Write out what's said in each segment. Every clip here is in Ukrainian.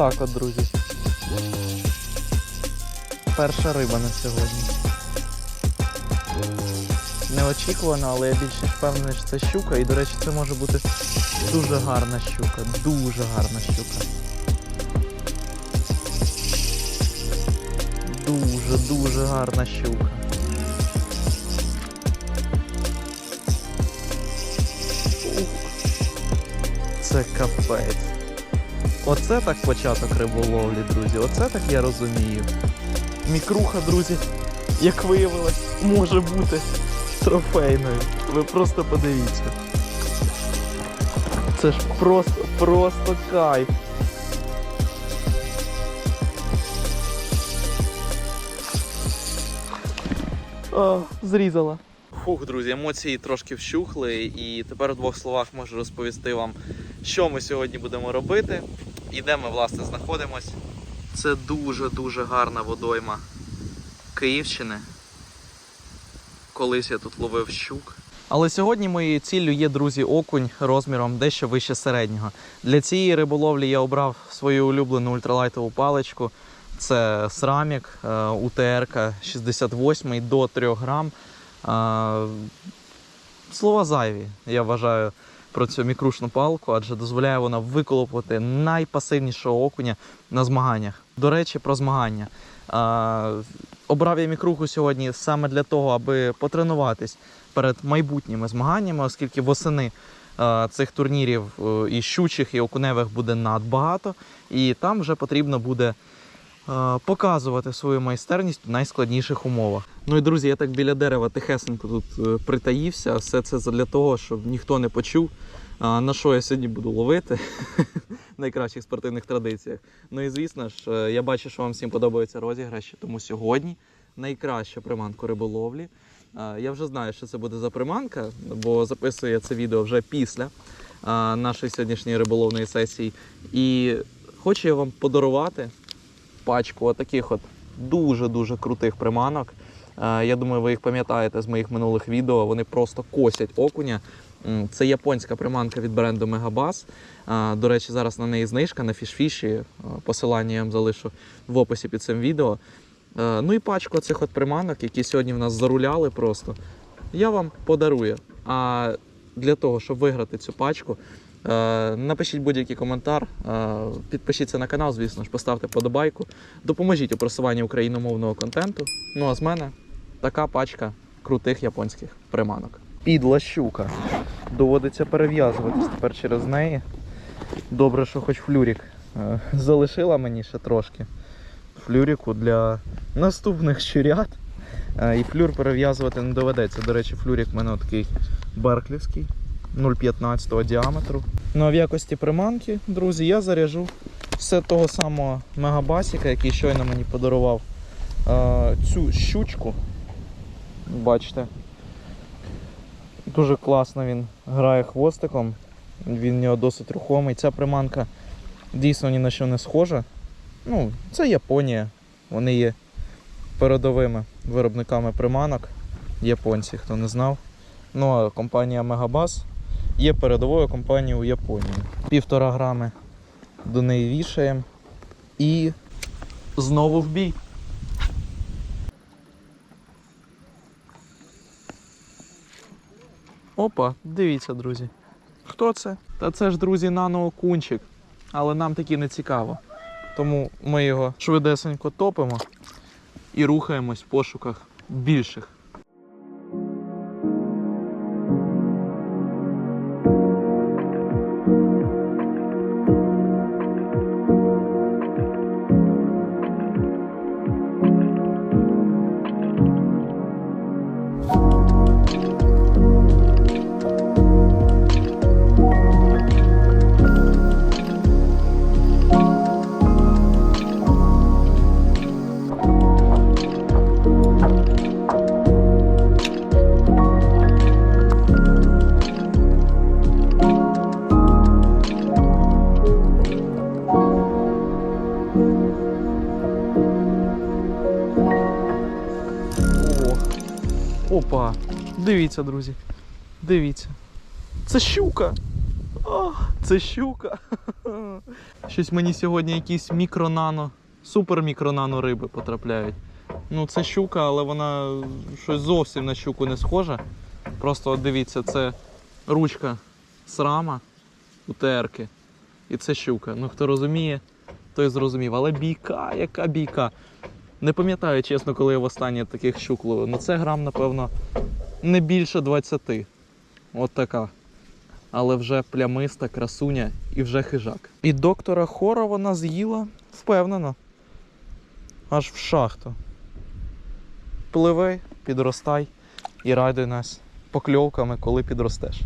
Отак от, друзі. Перша риба на сьогодні. Неочікувано, але я більше ніж впевнений, що це щука. І, до речі, це може бути дуже гарна щука. Дуже гарна щука. Дуже, дуже гарна щука. Це капець. Оце так початок риболовлі, друзі. Оце так я розумію. Мікруха, друзі, як виявилось, може бути трофейною. Ви просто подивіться. Це ж просто, просто кайф. О, зрізала. Фух, друзі, емоції трошки вщухли, і тепер у двох словах можу розповісти вам, що ми сьогодні будемо робити і де ми, власне, знаходимось. Це дуже-дуже гарна водойма Київщини. Колись я тут ловив щук. Але сьогодні моєю ціллю є, друзі, окунь розміром дещо вище середнього. Для цієї риболовлі я обрав свою улюблену ультралайтову паличку. Це Срамік УТР 68 до 3 грам. Слова зайві, я вважаю, про цю мікрушну палку, адже дозволяє вона виколопувати найпасивнішого окуня на змаганнях. До речі, про змагання. Обрав я мікруху сьогодні саме для того, аби потренуватись перед майбутніми змаганнями, оскільки восени цих турнірів е, і щучих, і окуневих буде надбагато, і там вже потрібно буде показувати свою майстерність в найскладніших умовах. Ну і друзі, я так біля дерева тихесенько тут е, притаївся. Все це для того, щоб ніхто не почув, е, на що я сьогодні буду ловити в найкращих спортивних традиціях. Ну і звісно ж, е, я бачу, що вам всім подобаються розіграші, тому сьогодні найкраща приманка риболовлі. Е, Я вже знаю, що це буде за приманка, бо записую це відео вже після е, нашої сьогоднішньої риболовної сесії. І хочу я вам подарувати пачку отаких от дуже-дуже крутих приманок. Е, Я думаю, ви їх пам'ятаєте з моїх минулих відео. Вони просто косять окуня. Це японська приманка від бренду. Е, До речі, зараз на неї знижка на фішфіші. Е, Посилання я вам залишу в описі під цим відео. Е, Ну і пачку цих от приманок, які сьогодні в нас заруляли просто, я вам подарую. А для того, щоб виграти цю пачку, напишіть будь-який коментар, е, підпишіться на канал, звісно ж, поставте подобайку, допоможіть у просуванні україномовного контенту. Ну а з мене така пачка крутих японських приманок. Підла щука. Доводиться перев'язуватись тепер через неї. Добре, що хоч флюрік е, залишила мені ще трошки флюріку для наступних щурят. Е, І флюр перев'язувати не доведеться. До речі, флюрік в мене такий берклівський 0,15 діаметру. Ну а в якості приманки, друзі, я заряжу все того самого мегабасіка, який щойно мені подарував е, цю щучку. Бачите. Дуже класно він грає хвостиком. Він в нього досить рухомий. Ця приманка дійсно ні на що не схожа. Ну, це Японія. Вони є передовими виробниками приманок. Японці, хто не знав. Ну а компанія Megabass є передовою компанією у Японії. Півтора грами до неї вішаємо. І знову в бій. Опа, дивіться, друзі. Хто це? Та це ж, друзі, наноокунчик. Але нам таки не цікаво. Тому ми його швидесенько топимо і рухаємось в пошуках більших. Дивіться, друзі. Дивіться. Це щука. О, це щука. Щось мені сьогодні якісь мікронано, супер мікронано риби потрапляють. Ну, це щука, але вона щось зовсім на щуку не схожа. Просто дивіться, це ручка срама у терки. І це щука. Ну хто розуміє, той зрозумів. Але бійка, яка бійка. Не пам'ятаю, чесно, коли я востаннє таких щук ловив. Ну це грам, напевно, не більше 20. От така. Але вже плямиста, красуня і вже хижак. І доктора Хора вона з'їла впевнено. Аж в шахту. Пливи, підростай і радуй нас покльовками, коли підростеш.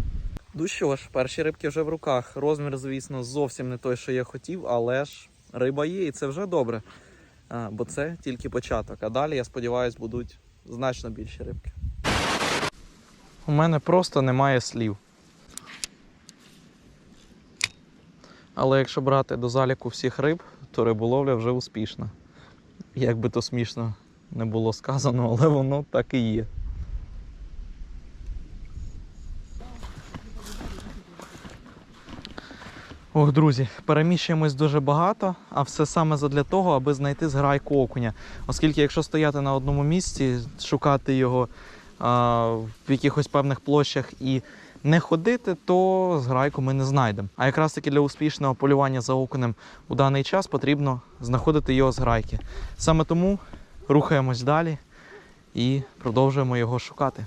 Ну що ж, перші рибки вже в руках. Розмір, звісно, зовсім не той, що я хотів, але ж риба є, і це вже добре. Бо це тільки початок. А далі, я сподіваюся, будуть значно більші рибки. У мене просто немає слів. Але якщо брати до заліку всіх риб, то риболовля вже успішна. Як би то смішно не було сказано, але воно так і є. Ох, друзі, переміщуємось дуже багато, а все саме задля того, аби знайти зграйку окуня. Оскільки, якщо стояти на одному місці, шукати його в якихось певних площах і не ходити, то зграйку ми не знайдемо. А якраз таки для успішного полювання за окунем у даний час потрібно знаходити його зграйки. Саме тому рухаємось далі і продовжуємо його шукати.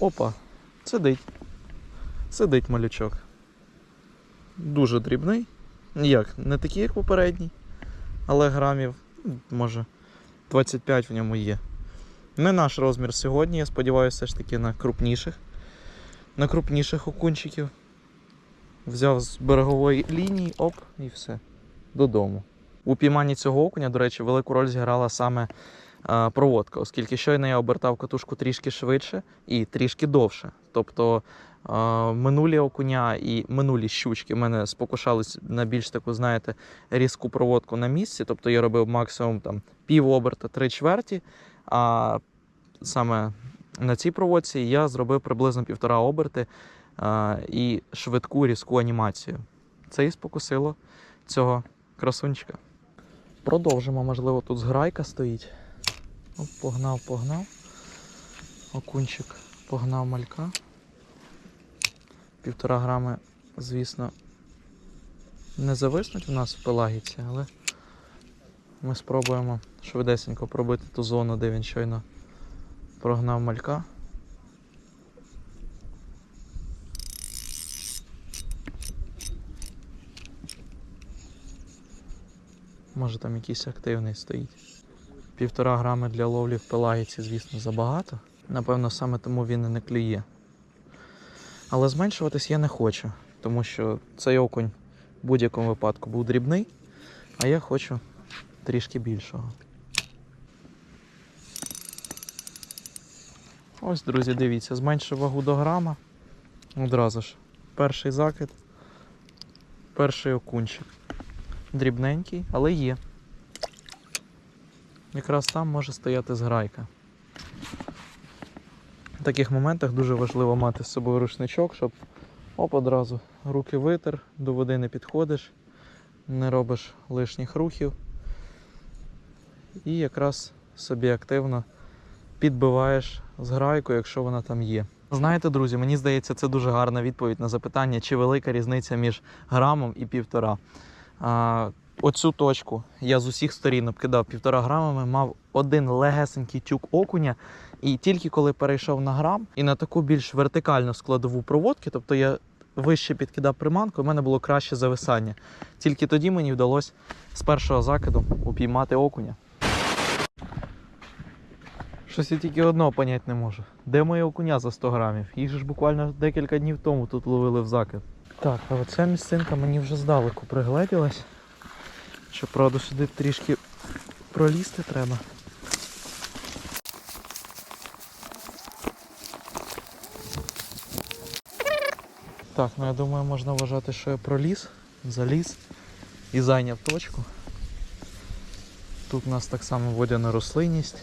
Опа, сидить. Сидить малючок. Дуже дрібний. Ніяк, не такий, як попередній, але грамів, може, 25 в ньому є. Не наш розмір сьогодні, я сподіваюся, все ж таки на крупніших. На крупніших окунчиків. Взяв з берегової лінії, оп, і все. Додому. У пійманні цього окуня, до речі, велику роль зіграла саме е, проводка, оскільки щойно я обертав катушку трішки швидше і трішки довше. Тобто минулі окуня і минулі щучки в мене спокушались на більш таку, знаєте, різку проводку на місці. Тобто я робив максимум там пів оберта, три чверті. А саме на цій проводці я зробив приблизно півтора оберти і швидку різку анімацію. Це і спокусило цього красунчика. Продовжимо, можливо, тут зграйка стоїть. Погнав, погнав. Окунчик погнав малька. Півтора грами, звісно, не зависнуть у нас в пелагіці, але ми спробуємо швидесенько пробити ту зону, де він щойно прогнав малька. Може там якийсь активний стоїть. Півтора грами для ловлі в пелагіці, звісно, забагато. Напевно, саме тому він і не клює. Але зменшуватись я не хочу, тому що цей окунь в будь-якому випадку був дрібний, а я хочу трішки більшого. Ось, друзі, дивіться, зменшив вагу до грама. Одразу ж. Перший закид, перший окунчик. Дрібненький, але є. Якраз там може стояти зграйка. Таких моментах дуже важливо мати з собою рушничок, щоб оп, одразу руки витер, до води не підходиш, не робиш лишніх рухів. І якраз собі активно підбиваєш зграйку, якщо вона там є. Знаєте, друзі, мені здається, це дуже гарна відповідь на запитання, чи велика різниця між грамом і півтора. Оцю точку я з усіх сторін обкидав півтора грамами, мав один легесенький тюк окуня. І тільки коли перейшов на грам і на таку більш вертикальну складову проводки, тобто я вище підкидав приманку, у мене було краще зависання. Тільки тоді мені вдалося з першого закиду упіймати окуня. Щось я тільки одного поняти не можу. Де мої окуня за 100 грамів? Їх ж буквально декілька днів тому тут ловили в закид. Так, а оця місцинка мені вже здалеку пригледілась. Щоправда, сюди трішки пролізти треба. Так, ну я думаю, можна вважати, що я проліз, заліз і зайняв точку. Тут у нас так само водяна рослинність,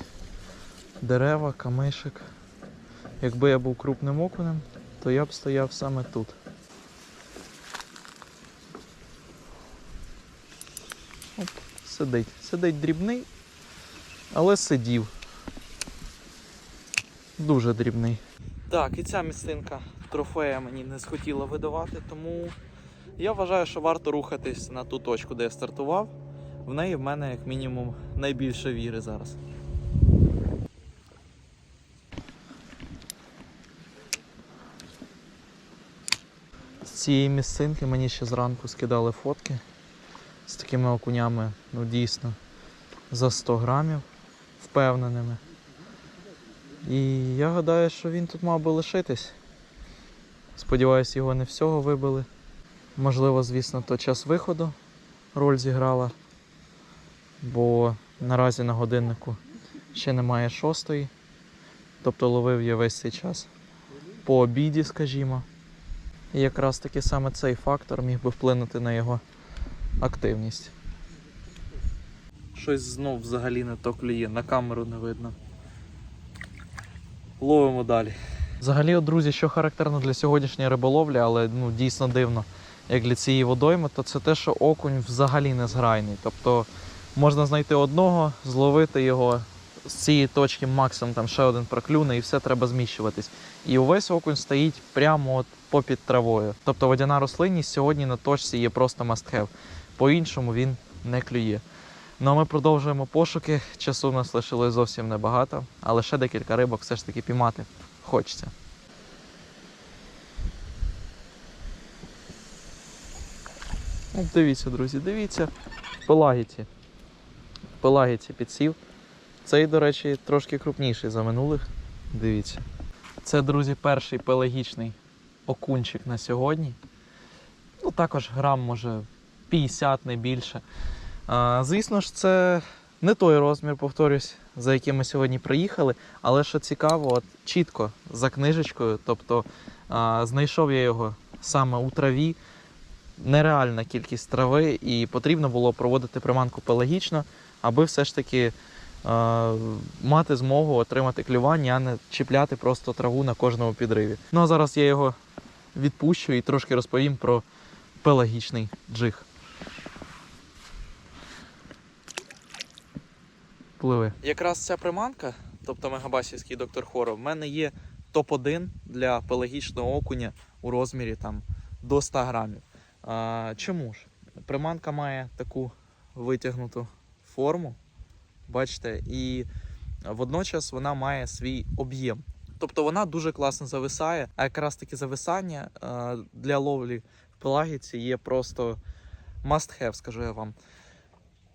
дерева, камишик. Якби я був крупним окунем, то я б стояв саме тут. Оп, сидить. Сидить дрібний, але сидів. Дуже дрібний. Так, і ця місцинка трофея мені не схотіла видавати, тому я вважаю, що варто рухатись на ту точку, де я стартував. В неї в мене, як мінімум, найбільше віри зараз. З цієї місцинки мені ще зранку скидали фотки з такими окунями, ну дійсно, за 100 грамів впевненими. І я гадаю, що він тут мав би лишитись. Сподіваюсь, його не всього вибили. Можливо, звісно, то час виходу роль зіграла, бо наразі на годиннику ще немає шостої. Тобто ловив я весь цей час по обіді, скажімо. І якраз таки саме цей фактор міг би вплинути на його активність. Щось знов взагалі не то клює, на камеру не видно. Ловимо далі. Взагалі, от, друзі, що характерно для сьогоднішньої риболовлі, але ну, дійсно дивно, як для цієї водойми, то це те, що окунь взагалі не зграйний. Тобто можна знайти одного, зловити його з цієї точки, максимум там ще один проклюне, і все треба зміщуватись. І увесь окунь стоїть прямо от попід травою. Тобто водяна рослинність сьогодні на точці є просто have. По-іншому він не клює. Ну а ми продовжуємо пошуки. Часу в нас лишилось зовсім небагато, але ще декілька рибок все ж таки піймати хочеться. Дивіться, друзі, дивіться. Пелагіті. Пелагіті підсів. Цей, до речі, трошки крупніший за минулих. Дивіться. Це, друзі, перший пелагічний окунчик на сьогодні. Ну, також грам, може, 50, не більше. А, звісно ж, це не той розмір, повторюсь, за яким ми сьогодні приїхали. Але що цікаво, от чітко за книжечкою, тобто а, знайшов я його саме у траві. Нереальна кількість трави, і потрібно було проводити приманку пелагічно, аби все ж таки е, мати змогу отримати клювання, а не чіпляти просто траву на кожному підриві. Ну а зараз я його відпущу і трошки розповім про пелагічний джиг. Пливи. Якраз ця приманка, тобто мегабасівський доктор Хоро, в мене є топ-1 для пелагічного окуня у розмірі там, до 100 грамів. А, чому ж? Приманка має таку витягнуту форму, бачите, і водночас вона має свій об'єм. Тобто вона дуже класно зависає, а якраз таки зависання для ловлі в пелагіці є просто must have, скажу я вам.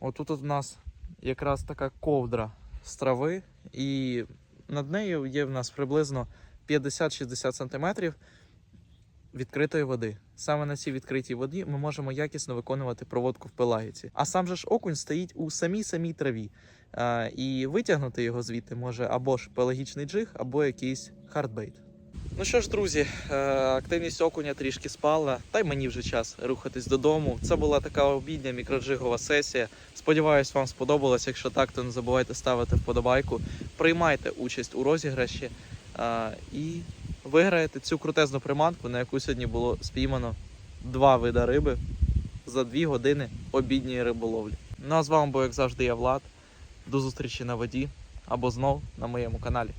Отут от в нас якраз така ковдра з трави, і над нею є в нас приблизно 50-60 см відкритої води. Саме на цій відкритій воді ми можемо якісно виконувати проводку в пелагіці. А сам же ж окунь стоїть у самій самій траві. І витягнути його звідти може або ж пелагічний джиг, або якийсь хардбейт. Ну що ж, друзі, е, активність окуня трішки спала, та й мені вже час рухатись додому. Це була така обідня мікроджигова сесія. Сподіваюсь, вам сподобалось. Якщо так, то не забувайте ставити вподобайку. Приймайте участь у розіграші е, і виграєте цю крутезну приманку, на яку сьогодні було спіймано два вида риби за дві години обідньої риболовлі. Ну а з вами був, як завжди, я Влад. До зустрічі на воді або знов на моєму каналі.